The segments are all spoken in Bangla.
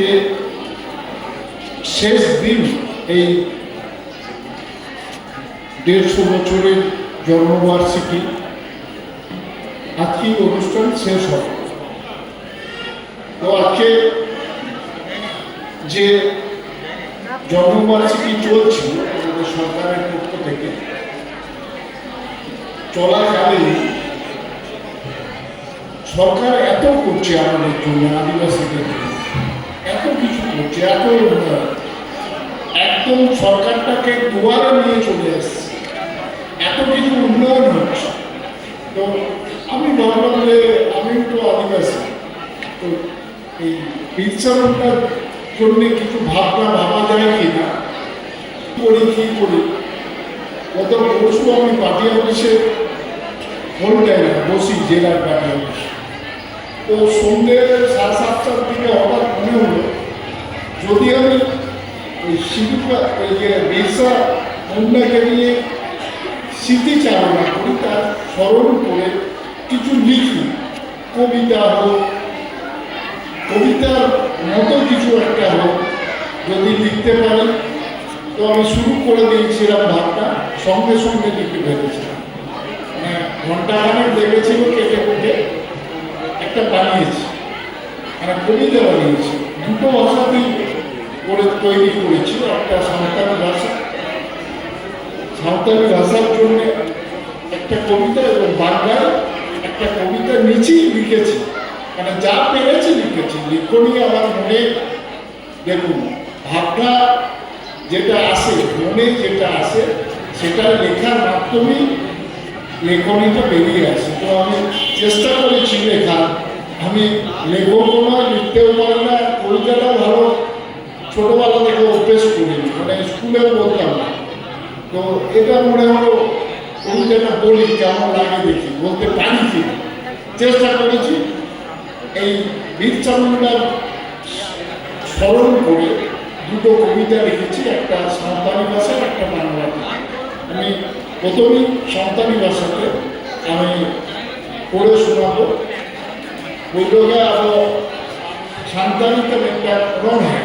আজকে শেষ দিন এই দেড়শো বছরের জন্মবার্ষিকী। আজকে অনুষ্ঠান শেষ হবে। তো আজকে যে জন্মবার্ষিকী চলছে আমাদের সরকারের পক্ষ থেকে, চলাকালীন সরকার এত করছে আমাদের জন্য আদিবাসীদের জন্য। করছে উন্নয়ন। একদম সরকারটাকে দুয়ারে নিয়ে চলে আসছে এত কিছু উন্নয়ন হচ্ছে। তো আমি ভাবলাম যে আমি তো আদিবাসী। তো এই বিচ্ছারণটার জন্য কিছু ভাবনা ভাবা যায় কি না করি কি করি? গত পরশু আমি পার্টি অফিসে হোল টাইম বসি জেলার পার্টি অফিসে। তো সন্ধ্যে সাড়ে সাতটার দিকে হঠাৎ মনে হলো যদি আমি ওই শিল্পা ওই যে বিরসা মুন্ডাকে নিয়ে স্মৃতিচারণা করি, তার স্মরণ করে কিছু লিখি। কবিতা হোক, কবিতার মতো কিছু একটা হোক, যদি লিখতে পারি, তো আমি শুরু করে দিয়েছিলাম ভাবটা, সঙ্গে সঙ্গে লিখে ফেলেছিলাম মানে ঘন্টাখানেক লেগেছিল কেটে কুটে, একটা বানিয়েছি মানে কবিতা বানিয়েছি। দুটো করে তৈরি করেছি একটা সাঁওতালি ভাষা। সাঁওতালি ভাষার জন্য একটা কবিতা এবং বাংলায় একটা কবিতা নিচেই লিখেছি। মানে যা পেরেছি লিখেছি। লিখনি আমার মনে দেখুন, ভাবনা যেটা আসে, মনে যেটা আসে সেটা লেখার মাধ্যমেই লেখনীটা বেরিয়ে আসে। তো আমি চেষ্টা করেছি লেখার। আমি লেখকও নয়, লিখতেও পারি না, কবিতাটাও ভালো ছোটোবেলা থেকে অভ্যেস করিনি মানে স্কুলেও বলতাম তো এটা মনে হলো কবিতাটা বলি কেমন লাগে দেখি, বলতে পারি কি চেষ্টা করেছি এই বীরচামুন্ডার স্মরণ করে দুটো কবিতা লিখেছি, একটা সাঁওতালি ভাষার একটা বাংলা আমি প্রথমেই সাঁওতালি ভাষাতে আমি পড়ে শোনাবো। বললোগে আবো সাঁওতালি তে একটা রং হ্যাঁ।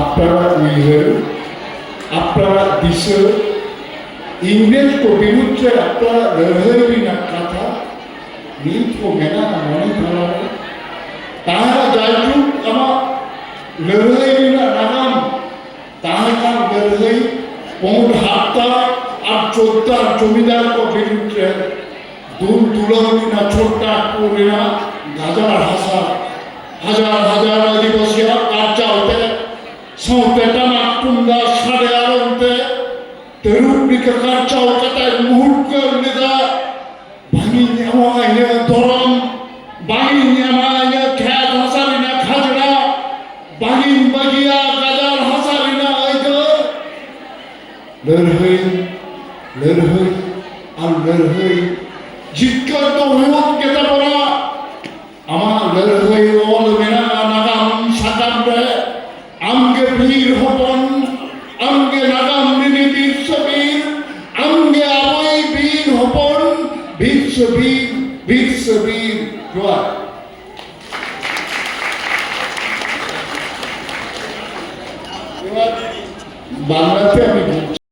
আপনারা উইলেন আপনারা দিশে ইংরেজকে বিরুদ্ধে আপনারা লড়াইবিনা কথা। మీకు మెన మని కావాలి తాన జాజు అమ లెర్హైన నాగం తానకా లెర్హై পৌঁঠ হাতটা আর চোদ্দার জমিদার বিরুদ্ধে। দুল দুলাবি না, ছোট্টা করে না, হাজার হাজার হাজার হাজার আদিবাসীরা ᱥᱟᱶᱛᱮ ᱴᱟᱢᱟᱠ ᱛᱩᱢᱫᱟᱜ ᱥᱟᱰᱮ ᱟᱲᱚᱢᱛᱮ ᱛᱟᱹᱨᱩᱵ ᱞᱮᱠᱟ ᱠᱟᱨᱪᱟᱣ ᱠᱟᱛᱮ ᱢᱩᱦᱩᱨᱠᱟᱹ ᱞᱮᱫᱟ ᱵᱟᱝᱤᱧ ᱧᱟᱢᱟ ᱤᱧᱟᱹᱜ ᱫᱷᱚᱨᱚᱢ ᱵᱟᱝᱤᱧ ᱧᱟᱢᱟ ᱤᱧᱟᱹᱜ ᱠᱷᱮᱛ ᱦᱟᱥᱟ ᱨᱮᱱᱟᱜ ᱠᱷᱟᱡᱽᱱᱟ ᱵᱟᱝᱤᱧ ᱵᱟᱹᱜᱤᱭᱟ ᱜᱟᱡᱟᱲ ᱦᱟᱥᱟ ᱨᱮᱱᱟᱜ ᱟᱹᱭᱫᱟᱹᱨ ᱞᱟᱹᱲᱦᱟᱹᱭ ᱞᱟᱹᱲᱦᱟᱹᱭ বীর বীর বীর বীর বাংলাতে